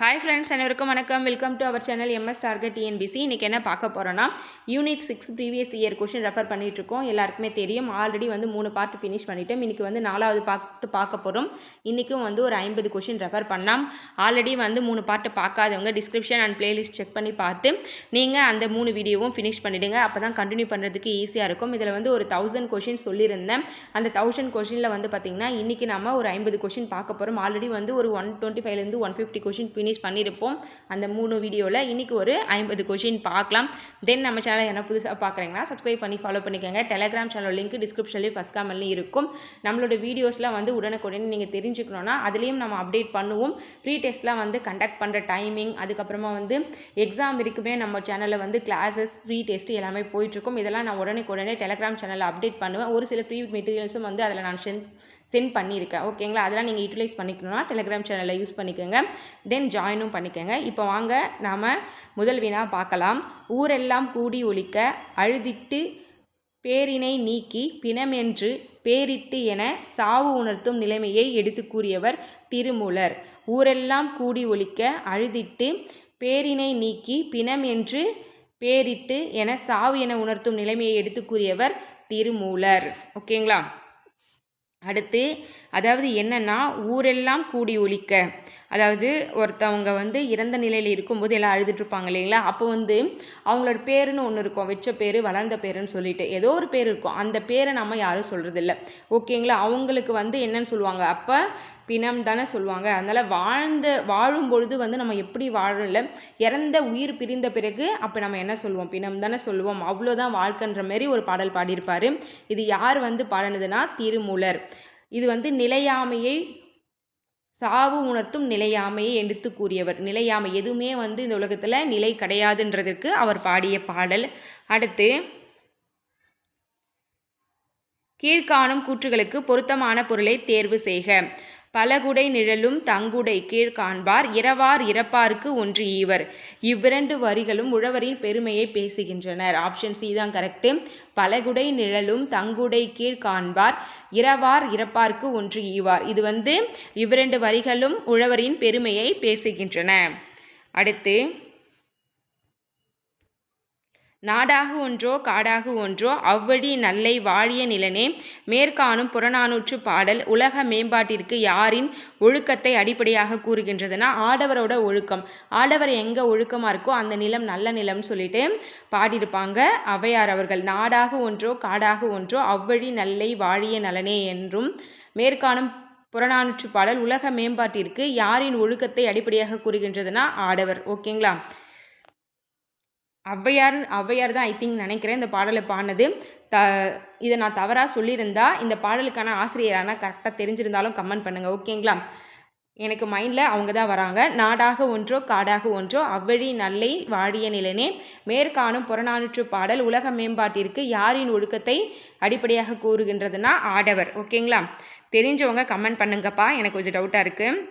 Hi friends அனைவருக்கும் வணக்கம். Welcome to our channel MS target TNPSC இன்றைக்கி என்ன பார்க்க போகிறோன்னா unit six previous year question refer பண்ணிகிட்ருக்கோம் எல்லாருக்குமே தெரியும். ஆல்ரெடி வந்து மூணு பார்ட் ஃபினிஷ் பண்ணிட்டோம். இன்றைக்கி வந்து நாலாவது பார்ட்டு பார்க்க போகிறோம் இன்றைக்கும் வந்து ஒரு ஐம்பது கொஷின் ரெஃபர் பண்ணலாம். ஆல்ரெடி வந்து மூணு பார்ட்டு பார்க்காதவங்க டிஸ்கிரிப்ஷன் அண்ட் பிளேலிஸ்ட் செக் பண்ணி பார்த்து நீங்கள் அந்த மூணு வீடியோவும் ஃபினிஷ் பண்ணிவிடுங்க அப்போ தான் கண்டினியூ பண்ணுறதுக்கு ஈஸியாக இருக்கும். இதில் வந்து ஒரு தௌசண்ட் கொஷின் சொல்லியிருந்தேன். அந்த தௌசண்ட் கொஷினில் வந்து பார்த்திங்கன்னா இன்றைக்கி நம்ம ஒரு ஐம்பது கொஷின் பார்க்க போகிறோம் ஆல்ரெடி வந்து ஒரு ஒன் டுவெண்ட்டி ஃபைவ்லேருந்து ஒன் ஃபிஃப்டி கொஷின் ஃபினிஷ் பண்ணியிருப்போம் அந்த மூணு வீடியோவில் இன்றைக்கி ஒரு ஐம்பது கொஷின் பார்க்கலாம். தென் நம்ம சேனல் என்ன புதுசாக பார்க்குறீங்கன்னா சப்ஸ்கிரைப் பண்ணி ஃபாலோ பண்ணிக்கோங்க. டெலகிராம் சேனல் லிங்க் டிஸ்கிரிப்ஷன்லேயும் ஃபஸ்ட் காமெண்ட்லையும் இருக்கும். நம்மளோட வீடியோஸ்லாம் வந்து உடனுக்குடனே நீங்கள் தெரிஞ்சுக்கணுன்னா அதுலேயும் நம்ம அப்டேட் பண்ணுவோம். ஃப்ரீ டெஸ்ட்லாம் வந்து கண்டக்ட் பண்ணுற டைமிங் அதுக்கப்புறமா வந்து எக்ஸாம் இருக்குமே நம்ம சேனலில் வந்து கிளாஸஸ் ஃப்ரீ டெஸ்ட் எல்லாமே போயிட்டுருக்கும் இதெல்லாம் நான் உடனே உடனே டெலகிராம் சேனலில் அப்டேட் பண்ணுவேன். ஒரு சில ஃப்ரீ மெட்டீரியல்ஸும் வந்து அதில் நான் சென் சென்ட் பண்ணியிருக்கேன். ஓகேங்களா அதெல்லாம் நீங்கள் யூட்டிலைஸ் பண்ணிக்கணும்னா டெலிகிராம் சேனலில் யூஸ் பண்ணிக்கோங்க. தென் ஜாயினும் பண்ணிக்கோங்க. இப்போ வாங்க நாம் முதல் வினா பார்க்கலாம். ஊரெல்லாம் கூடி ஒழிக்க அழுதிட்டு பேரினை நீக்கி பிணமென்று பேரிட்டு என சாவு உணர்த்தும் நிலைமையை எடுத்து கூறியவர் திருமூலர். ஊரெல்லாம் கூடி ஒழிக்க அழுதிட்டு பேரினை நீக்கி பிணம் என்று பேரிட்டு என சாவு என உணர்த்தும் நிலைமையை எடுத்து கூறியவர் திருமூலர். ஓகேங்களா அடுத்து அதாவது என்னென்னா ஊரெல்லாம் கூடி ஒழிக்க அதாவது ஒருத்தவங்க வந்து இறந்த நிலையில் இருக்கும்போது எல்லாம் அழுதுட்ருப்பாங்க இல்லைங்களா? அப்போ வந்து அவங்களோட பேருன்னு ஒன்று இருக்கும். வச்ச பேர் வளர்ந்த பேருன்னு சொல்லிட்டு. ஏதோ ஒரு பேர் இருக்கும். அந்த பேரை நம்ம யாரும் சொல்கிறதில்ல ஓகேங்களா? அவங்களுக்கு வந்து என்னன்னு சொல்லுவாங்க. அப்போ பிணம் தானே சொல்லுவாங்க. அதனால் வாழ்ந்த வாழும் பொழுது வந்து நம்ம எப்படி வாழல இறந்த உயிர் பிரிந்த பிறகு அப்போ நம்ம என்ன சொல்லுவோம்? பிணம் தானே சொல்லுவோம். அவ்வளோதான் வாழ்க்கைன்ற மாதிரி ஒரு பாடல் பாடியிருப்பார். இது யார் வந்து பாடினதுன்னா திருமூலர். இது வந்து நிலையாமையை சாவு உணர்த்தும் நிலையாமையை எடுத்து கூறியவர். நிலையாமை எதுவுமே வந்து இந்த உலகத்தில் நிலை கிடையாதுன்றதற்கு அவர் பாடிய பாடல். அடுத்து கீழ்காணும் கூற்றுகளுக்கு பொருத்தமான பொருளை தேர்வு செய்க. பலகுடை நிழலும் தங்குடை கீழ் காண்பார் இரவார் இறப்பார்க்கு ஒன்று ஈவர். இவ்விரண்டு வரிகளும் உழவரின் பெருமையை பேசுகின்றனர். ஆப்ஷன் சி தான் கரெக்டு பலகுடை நிழலும் தங்குடை கீழ் காண்பார் இரவார் இறப்பார்க்கு ஒன்று ஈவார். இது வந்து இவ்விரண்டு வரிகளும் உழவரின் பெருமையை பேசுகின்றன. அடுத்து நாடாகு ஒன்றோ காடாகு ஒன்றோ அவ்வழி நல்லை வாழிய நிலனே மேற்காணும் புறநானூற்று பாடல் உலக மேம்பாட்டிற்கு யாரின் ஒழுக்கத்தை அடிப்படையாக கூறுகின்றதுன்னா ஆடவரோட ஒழுக்கம். ஆடவர் எங்கே ஒழுக்கமாக இருக்கோ அந்த நிலம் நல்ல நிலம்னு சொல்லிட்டு பாடியிருப்பாங்க. அவையார் அவர்கள் நாடாக ஒன்றோ காடாக ஒன்றோ அவ்வழி நல்லை வாழிய நலனே என்றும் மேற்காணும் புறநானூற்று பாடல் உலக மேம்பாட்டிற்கு யாரின் ஒழுக்கத்தை அடிப்படையாக கூறுகின்றதுன்னா ஆடவர். ஓகேங்களா? ஔவையார் ஔவையார் தான் ஐ திங்க் நினைக்கிறேன் இந்த பாடலை பாடினது. த இதை நான் தவறாக சொல்லியிருந்தா இந்த பாடலுக்கான ஆசிரியரான கரெக்டாக தெரிஞ்சிருந்தாலும் கமெண்ட் பண்ணுங்கள் ஓகேங்களா? எனக்கு மைண்டில் அவங்க தான் வராங்க. நாடாக ஒன்றோ காடாக ஒன்றோ அவ்வழி நல்லை வாழிய நிலனே மேற்காணும் புறநானூற்று பாடல் உலக மேம்பாட்டிற்கு யாரின் ஒழுக்கத்தை அடிப்படையாக கூறுகின்றதுன்னா ஆடவர். ஓகேங்களா? தெரிஞ்சவங்க கமெண்ட் பண்ணுங்கப்பா எனக்கு கொஞ்சம் டவுட்டாக இருக்குது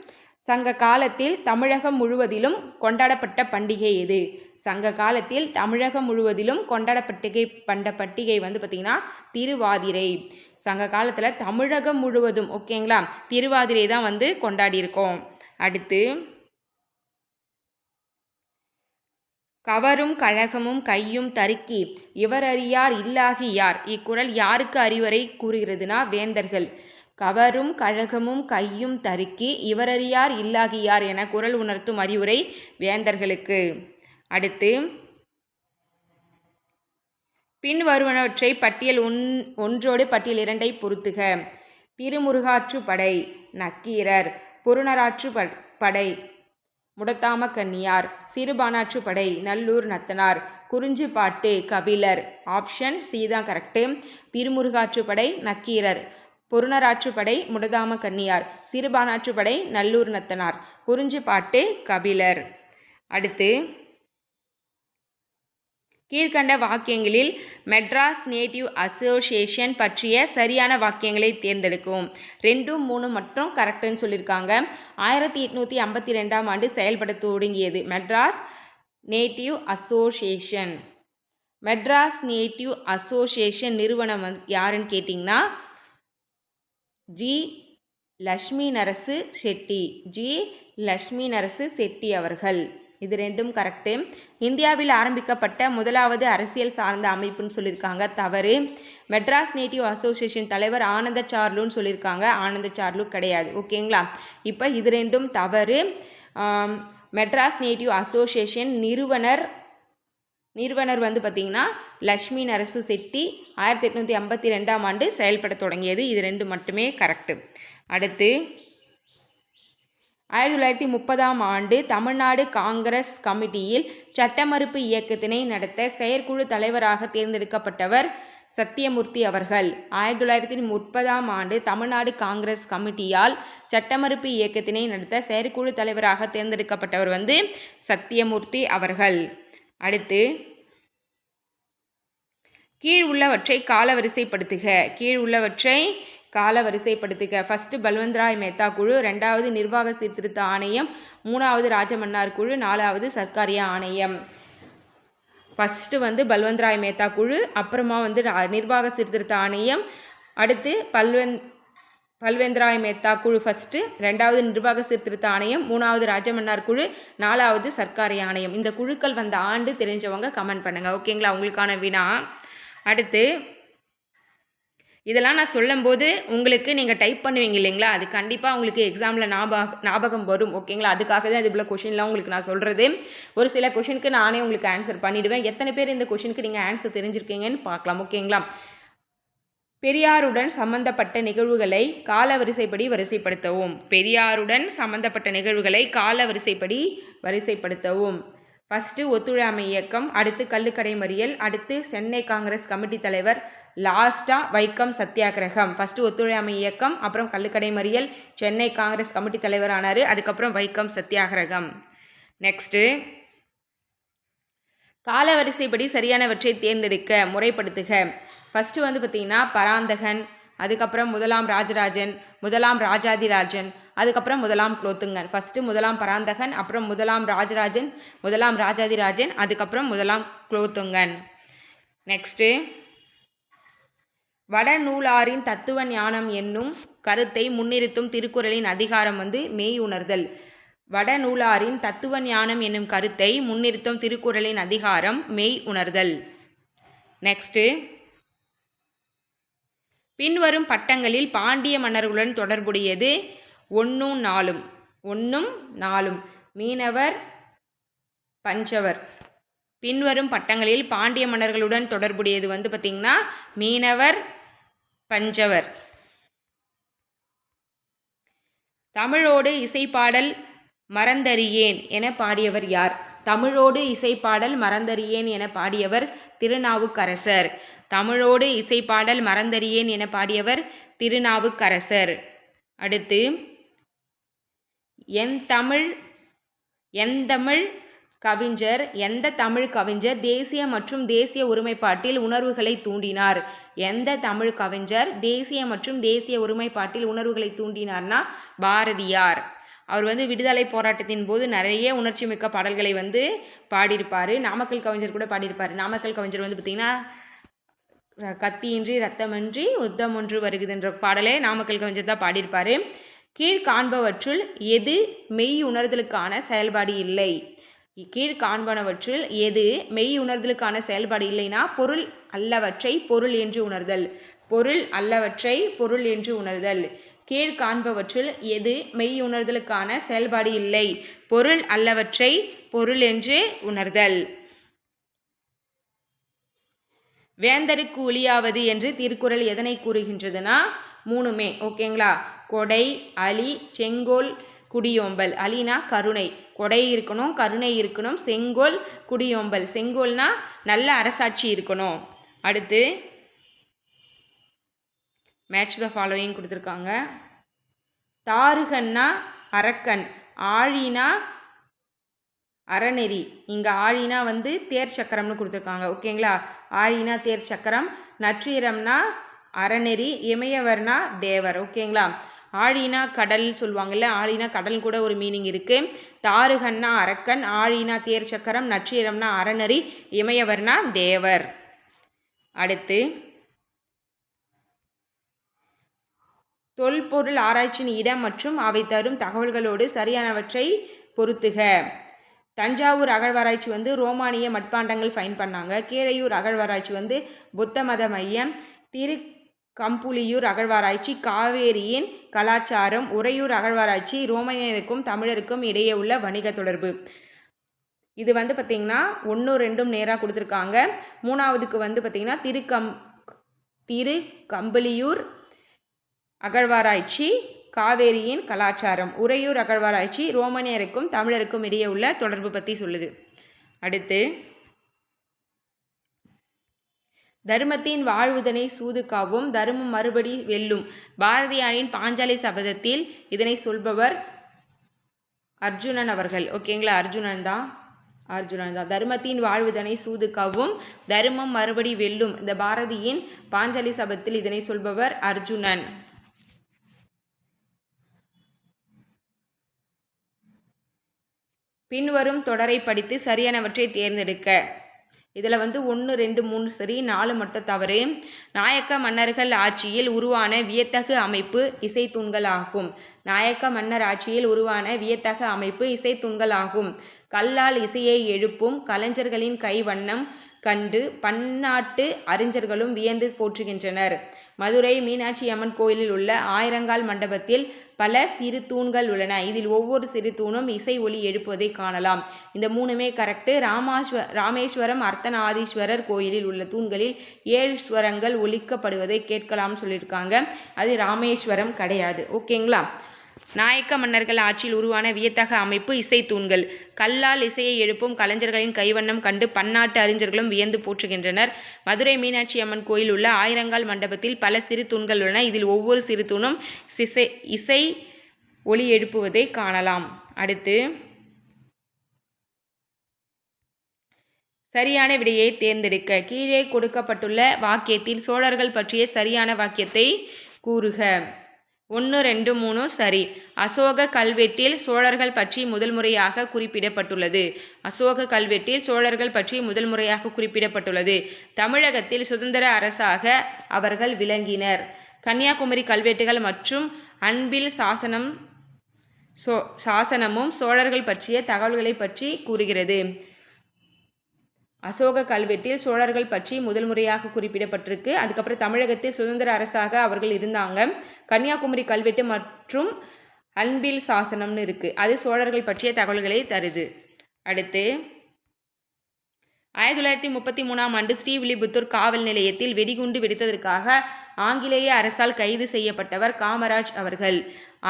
சங்க காலத்தில் தமிழகம் முழுவதிலும் கொண்டாடப்பட்ட பண்டிகை எது? சங்க காலத்தில் தமிழகம் முழுவதிலும் கொண்டாடப்பட்டிகை பண்ட பண்டிகை வந்து பார்த்திங்கன்னா திருவாதிரை. சங்க காலத்தில் தமிழகம் முழுவதும் ஓகேங்களா திருவாதிரை தான் வந்து கொண்டாடியிருக்கோம். அடுத்து கவரும் கழகமும் கையும் தருக்கி இவரறியார் இல்லாகி யார் இக்குறள் யாருக்கு அறிவுரை கூறுகிறதுனா வேந்தர்கள். கவரும் கழகமும் கையும் தருக்கி இவரறியார் இல்லாகியார் என குரல் உணர்த்தும் அறிவுரை வேந்தர்களுக்கு. அடுத்து பின் வருவனவற்றை பட்டியல் ஒன் ஒன்றோடு பட்டியல் இரண்டை பொருத்துக. திருமுருகாற்று படை நக்கீரர். பொருணராற்று படை முடத்தாம கன்னியார். சிறுபானாற்று படை நல்லூர் நத்தனார். குறிஞ்சி பாட்டு கபிலர். ஆப்ஷன் சி தான் கரெக்டு திருமுருகாற்றுப்படை நக்கீரர். பொருணராற்றுப்படை முடதாம கன்னியார் சிறுபானாற்றுப்படை நல்லூர் நத்தனார். குறிஞ்சி பாட்டு கபிலர். அடுத்து கீழ்கண்ட வாக்கியங்களில் மெட்ராஸ் நேட்டிவ் அசோசியேஷன் பற்றிய சரியான வாக்கியங்களை தேர்ந்தெடுக்கும். ரெண்டும் மூணு மட்டும் கரெக்டுன்னு சொல்லியிருக்காங்க. ஆயிரத்தி எட்நூற்றி ஐம்பத்தி ரெண்டாம் ஆண்டு செயல்பட தொடங்கியது Madras Native Association. Madras Native Association நிறுவனம் யாருன்னு கேட்டிங்கன்னா ஜி லக்ஷ்மி நரசு ஷெட்டி ஜி லக்ஷ்மி நரசு செட்டி அவர்கள். இது ரெண்டும் கரெக்டு இந்தியாவில் ஆரம்பிக்கப்பட்ட முதலாவது அரசியல் சார்ந்த அமைப்புன்னு சொல்லியிருக்காங்க. தவறு. மெட்ராஸ் நேட்டிவ் அசோசியேஷன் தலைவர் ஆனந்த சார்லுன்னு சொல்லியிருக்காங்க. ஆனந்த சார்லு கிடையாது. ஓகேங்களா? இப்போ இது ரெண்டும் தவறு. மெட்ராஸ் நேட்டிவ் அசோசியேஷன் நிறுவனர் நிறுவனர் வந்து பார்த்திங்கன்னா லக்ஷ்மி நரசு செட்டி ஆயிரத்தி எட்நூற்றி ஐம்பத்தி ரெண்டாம் ஆண்டு செயல்பட தொடங்கியது. இது ரெண்டு மட்டுமே கரெக்டு அடுத்து ஆயிரத்தி தொள்ளாயிரத்தி முப்பதாம் ஆண்டு தமிழ்நாடு காங்கிரஸ் கமிட்டியில் சட்டமறுப்பு இயக்கத்தினை நடத்த செயற்குழு தலைவராக தேர்ந்தெடுக்கப்பட்டவர் சத்தியமூர்த்தி அவர்கள். ஆயிரத்தி தொள்ளாயிரத்தி முப்பதாம் ஆண்டு தமிழ்நாடு காங்கிரஸ் கமிட்டியால் சட்டமறுப்பு இயக்கத்தினை நடத்த செயற்குழு தலைவராக தேர்ந்தெடுக்கப்பட்டவர் வந்து சத்தியமூர்த்தி அவர்கள். அடுத்து கீழ் உள்ளவற்றை காலவரிசைப்படுத்துக. கீழ் உள்ளவற்றை காலவரிசைப்படுத்துக. ஃபஸ்ட்டு பல்வந்த்ராய் மேத்தா குழு ரெண்டாவது நிர்வாக சீர்திருத்த ஆணையம் மூணாவது ராஜமன்னார் குழு நாலாவது சர்க்காரியா ஆணையம். ஃபஸ்ட்டு வந்து பல்வந்த்ராய் மேத்தா குழு அப்புறமா வந்து ரா- நிர்வாக சீர்திருத்த ஆணையம் அடுத்து பல்வன் பல்வேந்திராய் மேத்தா குழு ஃபஸ்ட்டு ரெண்டாவது நிர்வாக சீர்திருத்த ஆணையம் மூணாவது ராஜமன்னார் குழு நாலாவது சர்க்காரி ஆணையம். இந்த குழுக்கள் வந்த ஆண்டு தெரிஞ்சவங்க கமெண்ட் பண்ணுங்கள் ஓகேங்களா உங்களுக்கான வினா. அடுத்து இதெல்லாம் நான் சொல்லும்போது உங்களுக்கு நீங்கள் டைப் பண்ணுவீங்க இல்லைங்களா? அது கண்டிப்பாக உங்களுக்கு எக்ஸாமில் ஞாபகம் ஞாபகம் வரும். ஓகேங்களா அதுக்காக தான் இது போல் கொஷின்லாம் உங்களுக்கு நான் சொல்கிறது ஒரு சில கொஷினுக்கு நானே உங்களுக்கு ஆன்சர் பண்ணிவிடுவேன் எத்தனை பேர் இந்த கொஷினுக்கு நீங்கள் ஆன்சர் தெரிஞ்சிருக்கீங்கன்னு பார்க்கலாம். ஓகேங்களா பெரியாருடன் சம்பந்தப்பட்ட நிகழ்வுகளை காலவரிசைப்படி வரிசைப்படுத்தவும். பெரியாருடன் சம்பந்தப்பட்ட நிகழ்வுகளை காலவரிசைப்படி வரிசைப்படுத்தவும். ஃபஸ்ட்டு ஒத்துழையாமை இயக்கம் அடுத்து கள்ளுக்கடை மறியல் அடுத்து சென்னை காங்கிரஸ் கமிட்டி தலைவர் லாஸ்ட்டாக வைக்கம் சத்தியாகிரகம். ஃபஸ்ட்டு ஒத்துழையாமை இயக்கம் அப்புறம் கள்ளுக்கடை மறியல் சென்னை காங்கிரஸ் கமிட்டி தலைவர் ஆனார் அதுக்கப்புறம் வைக்கம் சத்தியாகிரகம். நெக்ஸ்ட்டு காலவரிசைப்படி சரியானவற்றை தேர்ந்தெடுக்க முறைப்படுத்துக. ஃபஸ்ட்டு வந்து பார்த்திங்கன்னா பராந்தகன் அதுக்கப்புறம் முதலாம் ராஜராஜன் முதலாம் ராஜாதிராஜன் அதுக்கப்புறம் முதலாம் குலோத்துங்கன். ஃபஸ்ட்டு முதலாம் பராந்தகன் அப்புறம் முதலாம் ராஜராஜன் முதலாம் ராஜாதிராஜன் அதுக்கப்புறம் முதலாம் குலோத்துங்கன். நெக்ஸ்ட்டு வடநூலாரின் தத்துவ ஞானம் என்னும் கருத்தை முன்னிறுத்தும் திருக்குறளின் அதிகாரம் வந்து மெய் உணர்தல். வடநூலாரின் தத்துவ ஞானம் என்னும் கருத்தை முன்னிறுத்தும் திருக்குறளின் அதிகாரம் மெய் உணர்தல். நெக்ஸ்ட்டு பின்வரும் பட்டங்களில் பாண்டிய மன்னர்களுடன் தொடர்புடையது ஒன்றும் நாலும் ஒன்றும் நாலும் மீனவர் பஞ்சவர். பின்வரும் பட்டங்களில் பாண்டிய மன்னர்களுடன் தொடர்புடையது வந்து பார்த்திங்கன்னா மீனவர் பஞ்சவர். தமிழோடு இசைப்பாடல் மறந்தறியேன் என பாடியவர் யார்? தமிழோடு இசைப்பாடல் மறந்தறியேன் என பாடியவர் திருநாவுக்கரசர். தமிழோடு இசைப்பாடல் மறந்தறியேன் என பாடியவர் திருநாவுக்கரசர். அடுத்து என் தமிழ் எந்தமிழ் கவிஞர் எந்த தமிழ் கவிஞர் தேசிய மற்றும் தேசிய ஒருமைப்பாட்டில் உணர்வுகளை தூண்டினார்? எந்த தமிழ் கவிஞர் தேசிய மற்றும் தேசிய ஒருமைப்பாட்டில் உணர்வுகளை தூண்டினார்னா பாரதியார். அவர் வந்து விடுதலை போராட்டத்தின் போது நிறைய உணர்ச்சி மிக்க பாடல்களை வந்து பாடியிருப்பார். நாமக்கல் கவிஞர் கூட பாடியிருப்பார். நாமக்கல் கவிஞர் வந்து பார்த்திங்கன்னா கத்தியின்றி ரத்தமின்றி உத்தம் ஒன்று வருகுதுன்ற பாடலே நாமக்கல் கவிஞர் தான் பாடியிருப்பார். கீழ் காண்பவற்றுள் எது மெய் உணர்தலுக்கான செயல்பாடு இல்லை? கீழ் காண்பனவற்றில் எது மெய் உணர்தலுக்கான செயல்பாடு இல்லைன்னா பொருள் அல்லவற்றை பொருள் என்று உணர்தல். பொருள் அல்லவற்றை பொருள் என்று உணர்தல். கீழ் காண்பவற்றில் எது மெய் உணர்தலுக்கான செயல்பாடு இல்லை? பொருள் அல்லவற்றை பொருள் என்று உணர்தல். வேந்தருக்கு ஒளியாவது என்று திருக்குறள் எதனை கூறுகின்றதுன்னா மூணுமே. ஓகேங்களா? கொடை அலி செங்கோல் குடியோம்பல். அலினா கருணை. கொடை இருக்கணும் கருணை இருக்கணும் செங்கோல் குடியோம்பல். செங்கோல்னா நல்ல அரசாட்சி இருக்கணும். அடுத்து மேட்ச் த ஃபாலோயிங் கொடுத்துருக்காங்க. தாருகன்னா அரக்கன். ஆழினா அறநெறி. இங்கே ஆழினா வந்து தேர் சக்கரம்னு கொடுத்துருக்காங்க. ஓகேங்களா ஆழினா தேர் சக்கரம் நற்றீரம்னா அறநெறி இமயவர்னா தேவர். ஓகேங்களா ஆழினா கடல் சொல்லுவாங்கல்ல ஆழினா கடல் கூட ஒரு மீனிங் இருக்குது தாருகன்னா அரக்கன். ஆழினா தேர் சக்கரம் நற்றீரம்னா அறநெறி இமயவர்னா தேவர். அடுத்து தொல்பொருள் ஆராய்ச்சியின் இடம் மற்றும் அவை தரும் தகவல்களோடு சரியானவற்றை பொருத்துக தஞ்சாவூர் அகழ்வாராய்ச்சி வந்து ரோமானிய மட்பாண்டங்கள் ஃபைன் பண்ணாங்க. கீழையூர் அகழ்வாராய்ச்சி வந்து புத்த மத மையம். திரு கம்புலியூர் அகழ்வாராய்ச்சி காவேரியின் கலாச்சாரம் உறையூர் அகழ்வாராய்ச்சி ரோமானியருக்கும் தமிழருக்கும் இடையே உள்ள வணிக தொடர்பு. இது வந்து பார்த்திங்கன்னா ஒன்றும் ரெண்டும் நேராக கொடுத்துருக்காங்க. மூணாவதுக்கு வந்து பார்த்திங்கன்னா திருக்கம் திரு கம்பளியூர் அகழ்வாராய்ச்சி காவேரியின் கலாச்சாரம். உறையூர் அகழ்வாராய்ச்சி ரோமானியருக்கும் தமிழருக்கும் இடையே உள்ள தொடர்பு பற்றி சொல்லுது. அடுத்து தர்மத்தின் வாழ்வுதனை சூதுக்காவும் தர்மம் மறுபடி வெல்லும். பாரதியாரின் பாஞ்சாலி சபதத்தில் இதனை சொல்பவர் அர்ஜுனன் அவர்கள். ஓகேங்களா? அர்ஜுனன் தான். அர்ஜுனன் தான். தர்மத்தின் வாழ்வுதனை சூதுக்காவும் தர்மம் மறுபடி வெல்லும். இந்த பாரதியின் பாஞ்சாலி சபத்தில் இதனை சொல்பவர் அர்ஜுனன். பின்வரும் தொடரை படித்து சரியானவற்றை தேர்ந்தெடுக்க. இதில் வந்து ஒன்று ரெண்டு மூணு சரி நாலு மட்டும் தவறு. நாயக்க மன்னர்கள் ஆட்சியில் உருவான வியத்தகு அமைப்பு இசைத்தூண்கள் ஆகும். நாயக்க மன்னர் ஆட்சியில் உருவான வியத்தகு அமைப்பு இசைத்தூண்கள் ஆகும். கல்லால் இசையை எழுப்பும் கலைஞர்களின் கைவண்ணம் கண்டு பன்னாட்டு அறிஞர்களும் வியந்து போற்றுகின்றனர். மதுரை மீனாட்சி அம்மன் கோயிலில் உள்ள ஆயிரங்கால் மண்டபத்தில் பல சிறு தூண்கள் உள்ளன. இதில் ஒவ்வொரு சிறு தூணும் இசை ஒலி எழுப்புவதை காணலாம். இந்த மூணுமே கரெக்டு ராமாஸ்வ ராமேஸ்வரம் அர்த்தநாதீஸ்வரர் கோயிலில் உள்ள தூண்களில் ஏழு ஸ்வரங்கள் ஒலிக்கப்படுவதை கேட்கலாம்னு சொல்லியிருக்காங்க. அது ராமேஸ்வரம் கிடையாது. ஓகேங்களா? நாயக்க மன்னர்கள் ஆட்சியில் உருவான வியத்தக அமைப்பு இசைத்தூண்கள் கல்லால் இசையை எழுப்பும் கலைஞர்களின் கைவண்ணம் கண்டு பன்னாட்டு அறிஞர்களும் வியந்து போற்றுகின்றனர். மதுரை மீனாட்சி அம்மன் கோயில் உள்ள ஆயிரங்கால் மண்டபத்தில் பல சிறு தூண்கள் உள்ளன. இதில் ஒவ்வொரு சிறு தூணும் சிசை இசை ஒளி எழுப்புவதை காணலாம். அடுத்து சரியான விடையை தேர்ந்தெடுக்க கீழே கொடுக்கப்பட்டுள்ள வாக்கியத்தில் சோழர்கள் பற்றிய சரியான வாக்கியத்தை கூறுக. ஒன்று ரெண்டு மூணு சரி. அசோக கல்வெட்டில் சோழர்கள் பற்றி முதல் முறையாக குறிப்பிடப்பட்டுள்ளது. அசோக கல்வெட்டில் சோழர்கள் பற்றி முதல் முறையாக குறிப்பிடப்பட்டுள்ளது. தமிழகத்தில் சுதந்திர அரசாக அவர்கள் விளங்கினர். கன்னியாகுமரி கல்வெட்டுகள் மற்றும் அன்பில் சாசனம் சோ சாசனமும் சோழர்கள் பற்றிய தகவல்களை பற்றி கூறுகிறது. அசோக கல்வெட்டில் சோழர்கள் பற்றி முதல் முறையாக குறிப்பிடப்பட்டிருக்கு. அதுக்கப்புறம் தமிழகத்தில் சுதந்திர அரசாக அவர்கள் இருந்தாங்க. கன்னியாகுமரி கல்வெட்டு மற்றும் அன்பில் சாசனம்னு இருக்குது அது சோழர்கள் பற்றிய தகவல்களை தருது. அடுத்து ஆயிரத்தி தொள்ளாயிரத்தி முப்பத்தி மூணாம் ஆண்டு ஸ்ரீவில்லிபுத்தூர் காவல் நிலையத்தில் வெடிகுண்டு வெடித்ததற்காக ஆங்கிலேய அரசால் கைது செய்யப்பட்டவர் காமராஜ் அவர்கள்.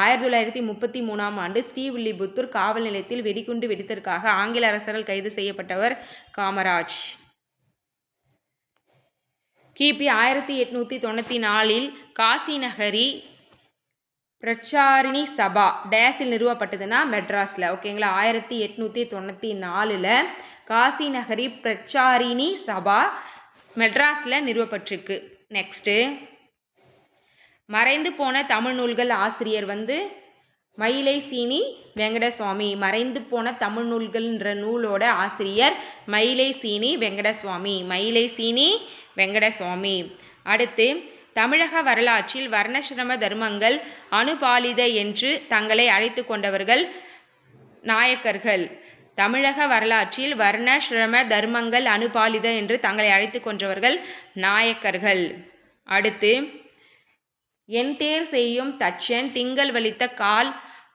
ஆயிரத்தி தொள்ளாயிரத்தி முப்பத்தி மூணாம் ஆண்டு ஸ்ரீவில்லிபுத்தூர் காவல் நிலையத்தில் வெடிகுண்டு வெடித்ததற்காக ஆங்கில அரசரால் கைது செய்யப்பட்டவர் காமராஜ். கிபி ஆயிரத்தி எட்நூற்றி தொண்ணூற்றி நாலில் காசி நகரி பிரச்சாரிணி சபா டேஸில் நிறுவப்பட்டதுன்னா மெட்ராஸில். ஓகேங்களா? ஆயிரத்தி எட்நூற்றி தொண்ணூற்றி நாலில் காசி நகரி பிரச்சாரிணி சபா மெட்ராஸில் நிறுவப்பட்டிருக்கு. நெக்ஸ்ட்டு மறைந்து போன தமிழ் நூல்கள் ஆசிரியர் வந்து மயிலை சீனி வெங்கடசுவாமி. மறைந்து போன தமிழ் நூல்கள்ன்ற நூலோட ஆசிரியர் மயிலை சீனி வெங்கடசுவாமி. மயிலை சீனி வெங்கடசுவாமி. அடுத்து தமிழக வரலாற்றில் வர்ணசிரம தர்மங்கள் அனுபாலித என்று தங்களை அழைத்து கொண்டவர்கள் நாயக்கர்கள். தமிழக வரலாற்றில் வர்ண சிரம தர்மங்கள் அனுபாலித என்று தங்களை அழைத்து கொன்றவர்கள் நாயக்கர்கள். அடுத்து என் தேர் செய்யும் தச்சன் திங்கள் வலித்த கால்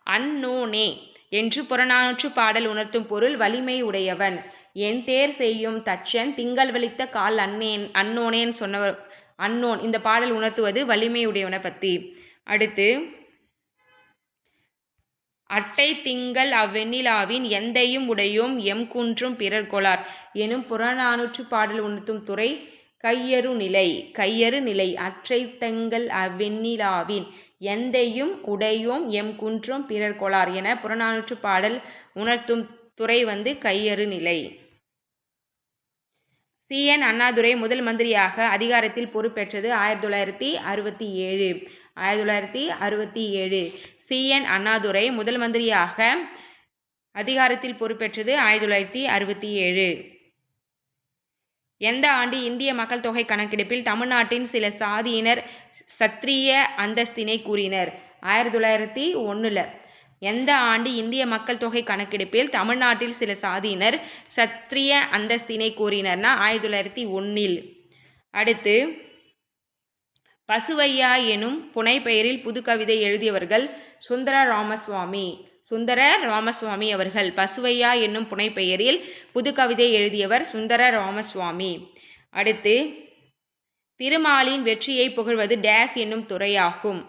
அந்நோனே என்று புறநானூற்று பாடல் உணர்த்தும் பொருள் வலிமை உடையவன். என் தேர் செய்யும் தச்சன் திங்கள் வலித்த கால் அன்னேன் அன்னோனேன்னு சொன்னவர் அன்னோன். இந்த பாடல் உணர்த்துவது வலிமையுடையவனை பற்றி அடுத்து அட்டை திங்கள் அவ்வெண்ணிலாவின் எந்தையும் உடையும் எம் குன்றும் பிறர் கொளார். எனும் புறநானூற்று பாடல் உணர்த்தும் துறை கையறு நிலை கையறு நிலை. அற்றை தங்கள் அவ்வெண்ணிலாவின் எந்தையும் உடையும் எம் குன்றும் பிறர் கொளார் என புறநானூற்று பாடல் உணர்த்தும் துறை வந்து கையறு நிலை. சி. என். அண்ணாதுரை முதல் மந்திரியாக அதிகாரத்தில் பொறுப்பேற்றது ஆயிரத்தி தொள்ளாயிரத்தி அறுபத்தி ஏழு. ஆயிரத்தி தொள்ளாயிரத்தி அறுபத்தி ஏழு. சி. என். அண்ணாதுரை முதல் மந்திரியாக அதிகாரத்தில் பொறுப்பேற்றது ஆயிரத்தி தொள்ளாயிரத்தி அறுபத்தி ஏழு. எந்த ஆண்டு இந்திய மக்கள் தொகை கணக்கெடுப்பில் தமிழ்நாட்டின் சில சாதியினர் சத்திரிய அந்தஸ்தினை கூறினர்? ஆயிரத்தி தொள்ளாயிரத்தி ஒன்றில் எந்த ஆண்டு இந்திய மக்கள் தொகை கணக்கெடுப்பில் தமிழ்நாட்டில் சில சாதியினர் சத்திரிய அந்தஸ்தினை கூறினர்னா ஆயிரத்தி தொள்ளாயிரத்தி ஒன்றில் அடுத்து பசுவையா எனும் புனைப்பெயரில் புதுக்கவிதை எழுதியவர்கள் சுந்தர ராமசுவாமி சுந்தர ராமசுவாமி அவர்கள் பசுவையா என்னும் புனைப்பெயரில் புதுக்கவிதை எழுதியவர் சுந்தர ராமசுவாமி அடுத்து திருமாலின் வெற்றியை புகழ்வது டேஸ் என்னும் துறையாகும்.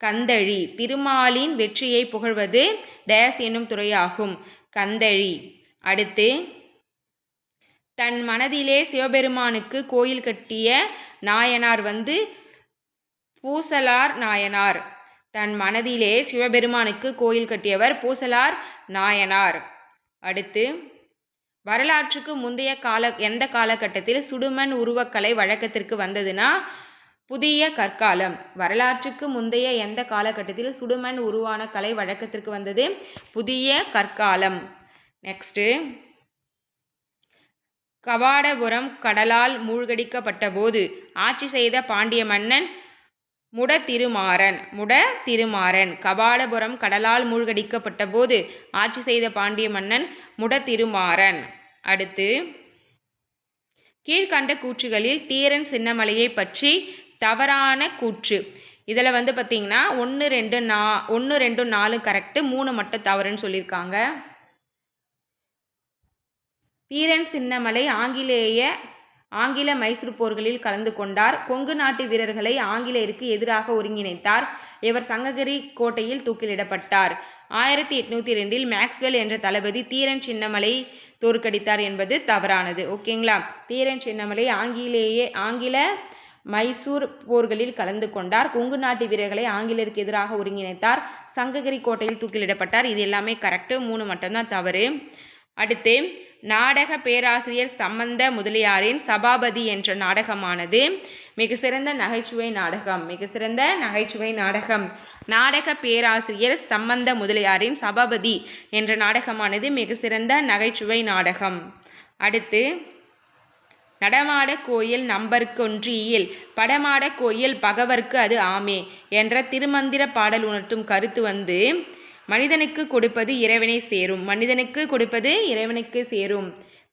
கந்தழி. திருமாலின் வெற்றியை புகழ்வது டேஸ் என்னும் துறையாகும். கந்தழி. அடுத்து தன் மனதிலே சிவபெருமானுக்கு கோயில் கட்டிய நாயனார் வந்து பூசலார் நாயனார். தன் மனதிலே சிவபெருமானுக்கு கோயில் கட்டியவர் பூசலார் நாயனார். அடுத்து வரலாற்றுக்கு முந்தைய கால எந்த காலகட்டத்தில் சுடுமண் உருவக்கலை வழக்கத்திற்கு வந்ததுன்னா புதிய கற்காலம். வரலாற்றுக்கு முந்தைய எந்த காலகட்டத்தில் சுடுமண் உருவான கலை வழக்கத்திற்கு வந்தது? புதிய கற்காலம். நெக்ஸ்ட்டு கவாடபுரம் கடலால் மூழ்கடிக்கப்பட்ட போது ஆட்சி செய்த பாண்டிய மன்னன் முட திருமாறன் முட திருமாறன் கபாடபுரம் கடலால் மூழ்கடிக்கப்பட்ட போது ஆட்சி செய்த பாண்டிய மன்னன் முட திருமாறன் அடுத்து கீழ்கண்ட கூற்றுகளில் தீரன் சின்னமலையை பற்றி தவறான கூற்று. இதில் வந்து பார்த்திங்கன்னா ஒன்று ரெண்டு நா ஒன்று ரெண்டு நாலு கரெக்டு மூணு மட்டும் தவறுன்னு சொல்லியிருக்காங்க. தீரன் சின்னமலை ஆங்கிலேய ஆங்கில மைசூர் போர்களில் கலந்து கொண்டார். கொங்கு நாட்டு வீரர்களை ஆங்கிலேயருக்கு எதிராக ஒருங்கிணைத்தார். இவர் சங்ககிரி கோட்டையில் தூக்கிலிடப்பட்டார். ஆயிரத்தி எட்நூற்றி ரெண்டில் மேக்ஸ்வெல் என்ற தளபதி தீரன் சின்னமலை தோற்கடித்தார் என்பது தவறானது. ஓகேங்களா? தீரன் சின்னமலை ஆங்கிலேயே ஆங்கில மைசூர் போர்களில் கலந்து கொண்டார். கொங்கு நாட்டு வீரர்களை ஆங்கிலருக்கு எதிராக ஒருங்கிணைத்தார். சங்ககிரி கோட்டையில் தூக்கிலிடப்பட்டார். இது எல்லாமே கரெக்டு மூணு மட்டும்தான் தவறு. அடுத்து நாடக பேராசிரியர் சம்பந்த முதலியாரின் சபாபதி என்ற நாடகமானது. மிக சிறந்த நகைச்சுவை நாடகம். மிக சிறந்த நகைச்சுவை நாடகம். நாடக பேராசிரியர் சம்பந்த முதலியாரின் சபாபதி என்ற நாடகமானது மிக சிறந்த நகைச்சுவை நாடகம். அடுத்து நடமாட கோயில் நம்பர்க்கொன்றியில் படமாட கோயில் பகவர்க்கு அது ஆமே என்ற திருமந்திர பாடல் உணர்த்தும் கருத்து வந்து மனிதனுக்கு கொடுப்பது இறைவனை சேரும். மனிதனுக்கு கொடுப்பது இறைவனுக்கு சேரும்.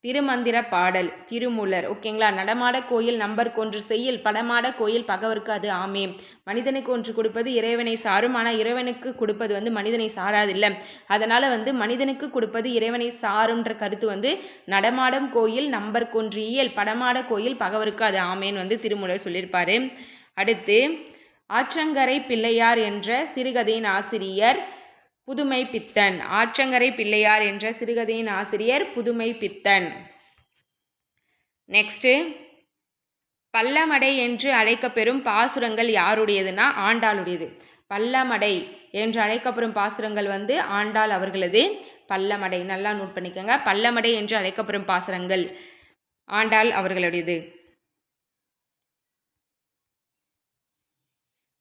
திருமந்திர பாடல் திருமூலர். ஓகேங்களா? நடமாட கோயில் நம்பர் கொன்று செய்யில் படமாட கோயில் பகவருக்கு அது ஆமே. மனிதனுக்கு ஒன்று கொடுப்பது இறைவனை சாரும். ஆனால் இறைவனுக்கு கொடுப்பது வந்து மனிதனை சாராதில்லை. அதனால் வந்து மனிதனுக்கு கொடுப்பது இறைவனை சாருன்ற கருத்து வந்து நடமாடும் கோயில் நம்பர் கொன்று இயல். படமாட கோயில் பகவருக்கு அது ஆமேன்னு வந்து திருமூலர் சொல்லியிருப்பார். அடுத்து ஆற்றங்கரை பிள்ளையார் என்ற சிறுகதையின் ஆசிரியர் புதுமை பித்தன். ஆற்றங்கரை பிள்ளையார் என்ற சிறுகதையின் ஆசிரியர் புதுமை பித்தன். நெக்ஸ்ட்டு பல்லமடை என்று அழைக்கப்பெறும் பாசுரங்கள் யாருடையதுன்னா ஆண்டாளுடையது. பல்லமடை என்று அழைக்கப்பெறும் பாசுரங்கள் வந்து ஆண்டாள் அவர்களது பல்லமடை. நல்லா நோட் பண்ணிக்கோங்க. பல்லமடை என்று அழைக்கப்பெறும் பாசுரங்கள் ஆண்டாள் அவர்களுடையது.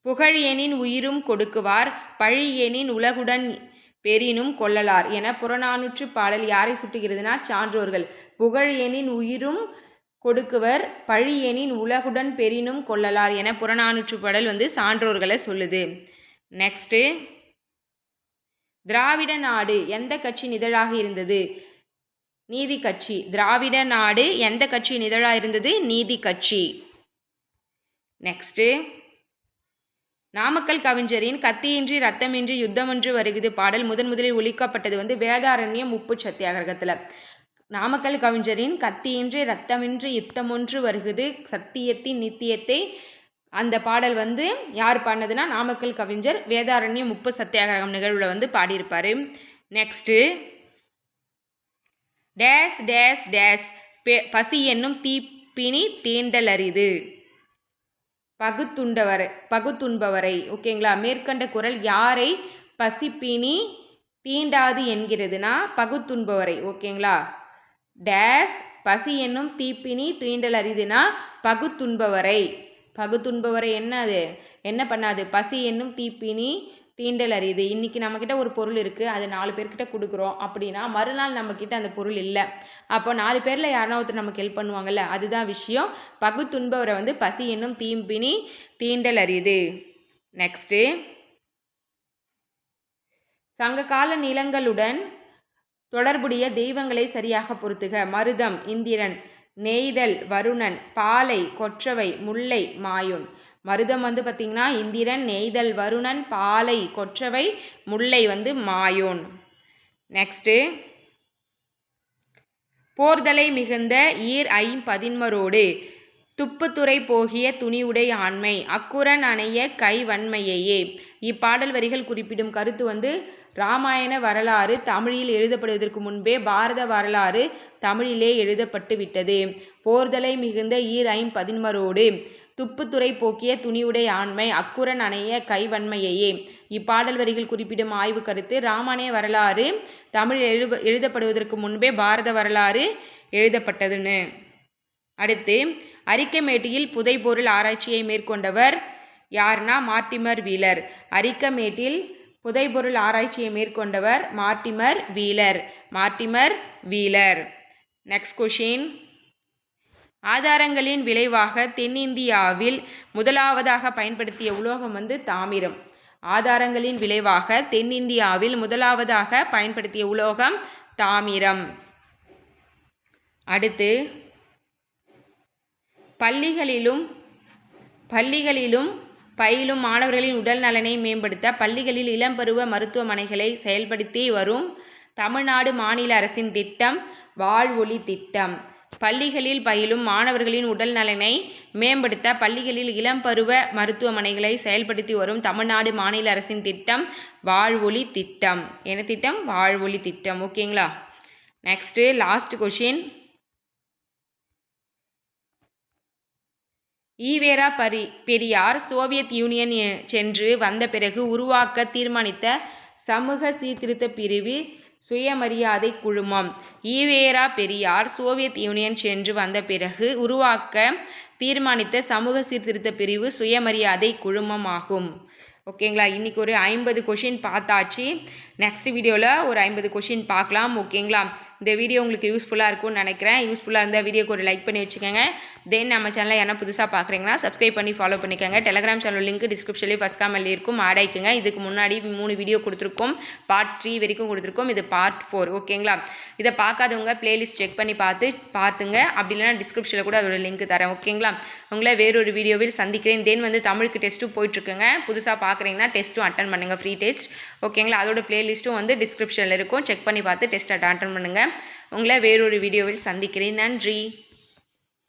புகழியனின் உயிரும் கொடுக்குவார் பழியனின் உலகுடன் பெரினும் கொள்ளலார் என புறநானூற்று பாடல் யாரை சுட்டுகிறதுனா சான்றோர்கள். புகழியனின் உயிரும் கொடுக்குவர் பழியனின் உலகுடன் பெரினும் கொள்ளலார் என புறநானூற்று பாடல் வந்து சான்றோர்களை சொல்லுது. நெக்ஸ்ட்டு திராவிட நாடு எந்த கட்சி நிதழாக இருந்தது? நீதி கட்சி. திராவிட நாடு எந்த கட்சி நிதழாக இருந்தது? நீதி கட்சி. நெக்ஸ்ட்டு நாமக்கல் கவிஞரின் கத்தியின்றி ரத்தமின்றி யுத்தமொன்று வருகிறது பாடல் முதன் முதலில் ஒழிக்கப்பட்டது வந்து வேதாரண்யம் உப்பு சத்தியாகிரகத்தில். நாமக்கல் கவிஞரின் கத்தியின்றி ரத்தமின்றி யுத்தமொன்று வருகுது சத்தியத்தின் நித்தியத்தை. அந்த பாடல் வந்து யார் பாடினதுன்னா நாமக்கல் கவிஞர் வேதாரண்யம் உப்பு சத்தியாகிரகம் நிகழ்வில் வந்து பாடியிருப்பார். நெக்ஸ்ட்டு டேஸ் டேஸ் டேஸ் பசி என்னும் தீப்பினி தீண்டல் அரிது. பகுத்துண்டவரை பகுத்துண்பவரை ஓகேங்களா? மேற்கண்ட குரல் யாரை பசிப்பினி தீண்டாது என்கிறதுனா பகுத்துண்பவரை ஓகேங்களா? டேஸ் பசி என்னும் தீப்பினி தீண்டல் அரிதுனா பகுத்துண்பவரை. பகுத்துண்பவரை என்ன அது? என்ன பண்ணாது? பசி என்னும் தீப்பினி தீண்டல் அறியுது. இன்றைக்கி நம்மக்கிட்ட ஒரு பொருள் இருக்குது அது நாலு பேர்கிட்ட கொடுக்குறோம் அப்படின்னா மறுநாள் நம்மக்கிட்ட அந்த பொருள் இல்லை. அப்போ நாலு பேரில் யாருனா ஒருத்தர் நமக்கு ஹெல்ப் பண்ணுவாங்கல்ல அதுதான் விஷயம். பகுத்துன்பவரை வந்து பசி என்னும் தீம்பினி தீண்டல் அறியுது. நெக்ஸ்ட்டு சங்ககால நிலங்களுடன் தொடர்புடைய தெய்வங்களை சரியாக பொருத்துக. மருதம் இந்திரன் நெய்தல் வருணன் பாலை கொற்றவை முல்லை மாயுன். மருதம் வந்து பார்த்திங்கன்னா இந்திரன் நெய்தல் வருணன் பாலை கொற்றவை முல்லை வந்து மாயோன். நெக்ஸ்ட்டு போர்தலை மிகுந்த ஈர் ஐம்பதின்மரோடு துப்புத்துறை போகிய துணிவுடை ஆண்மை அக்குரன் அணைய கை வன்மையையே. இப்பாடல் வரிகள் குறிப்பிடும் கருத்து வந்து ராமாயண வரலாறு தமிழில் எழுதப்படுவதற்கு முன்பே பாரத வரலாறு தமிழிலே எழுதப்பட்டு விட்டது போர்தலை மிகுந்த ஈர் ஐம்பதின்மரோடு துப்புத்துறை போக்கிய துணிவுடை ஆண்மை அக்குரன் அணைய கைவன்மையையே. இப்பாடல் வரிகள் குறிப்பிடும் ஆய்வு கருத்து ராமாயண வரலாறு தமிழ் எழு எழுதப்படுவதற்கு முன்பே பாரத வரலாறு எழுதப்பட்டதுன்னு. அடுத்து அரிக்கமேட்டியில் புதைபொருள் ஆராய்ச்சியை மேற்கொண்டவர் யார்னா மார்டிமர் வீலர். அரிக்கமேட்டில் புதைபொருள் ஆராய்ச்சியை மேற்கொண்டவர் Mortimer Wheeler. Mortimer Wheeler. Next question ஆதாரங்களின் விளைவாக தென்னிந்தியாவில் முதலாவதாக பயன்படுத்திய உலோகம் வந்து தாமிரம். ஆதாரங்களின் விளைவாக தென்னிந்தியாவில் முதலாவதாக பயன்படுத்திய உலோகம் தாமிரம். அடுத்து பள்ளிகளிலும் பள்ளிகளிலும் பயிலும் மாணவர்களின் உடல் நலனை மேம்படுத்த பள்ளிகளில் இளம்பருவ மருத்துவமனைகளை செயல்படுத்தி வரும் தமிழ்நாடு மாநில அரசின் திட்டம் வாழ்வொளி திட்டம். பள்ளிகளில் பயிலும் மாணவர்களின் உடல் நலனை மேம்படுத்த பள்ளிகளில் இளம்பருவ மருத்துவமனைகளை செயல்படுத்தி வரும் தமிழ்நாடு மாநில அரசின் திட்டம் வாழ்வொலி திட்டம். என்ன திட்டம்? வாழ்வொலி திட்டம். ஓகேங்களா? நெக்ஸ்ட்டு லாஸ்ட் கொஷின் ஈவேரா பரி பெரியார் சோவியத் யூனியன் சென்று வந்த பிறகு உருவாக்க தீர்மானித்த சமூக சீர்திருத்த பிரிவு சுயமரியாதை குழுமம். ஈவேரா பெரியார் சோவியத் யூனியன் சென்று வந்த பிறகு உருவாக்க தீர்மானித்த சமூக சீர்திருத்த பிரிவு சுயமரியாதை குழுமம் ஆகும் ஓகேங்களா? இன்றைக்கி ஒரு ஐம்பது கொஷின் பார்த்தாச்சு. நெக்ஸ்ட் வீடியோவில் ஒரு ஐம்பது கொஷின் பார்க்கலாம். ஓகேங்களா? இந்த வீடியோ உங்களுக்கு யூஸ்ஃபுல்லாக இருக்கும்னு நினைக்கிறேன். யூஸ்ஃபுல்லாக இருந்தால் வீடியோக்கு ஒரு லைக் பண்ணி வச்சுக்கோங்க. தென் நம்ம சேனலை என்ன புதுசாக பார்க்குறீங்கன்னா சப்ஸ்கிரைப் பண்ணி ஃபாலோ பண்ணிக்கோங்க. டெலகிராம் சேனல் லிங்க் டிஸ்கிரிப்ஷன்லேயே ஃபஸ்ட் காமல் இருக்கும். ஆட் இதுக்கு முன்னாடி மூணு வீடியோ கொடுத்துருக்கோம். பார்ட் த்ரீ வரைக்கும் கொடுத்துருக்கோம். இது பார்ட் ஃபோர் ஓகேங்களா இதை பார்க்காதவங்க பிளேலிஸ்ட் செக் பண்ணி பார்த்து பார்த்துங்க. அப்படி இல்லைனா டிஸ்கிரிப்ஷனில் கூட அதோட லிங்க் தரேன் ஓகேங்களா உங்களை வேறொரு வீடியோவில் சந்திக்கிறேன். தென் வந்து தமிழுக்கு டெஸ்ட்டும் போயிட்டுருக்குங்க. புதுசாக பார்க்குறீங்கன்னா டெஸ்ட்டும் அட்டன் பண்ணுங்கள் ஃப்ரீ டெஸ்ட் ஓகேங்களா அதோட பிளேலிஸ்ட்டும் வந்து டிஸ்கிரிப்ஷனில் இருக்கும். செக் பண்ணி பார்த்து டெஸ்ட் அட்டன் பண்ணுங்கள் உங்களை வேறொரு வீடியோவில் சந்திக்கிறேன். நன்றி.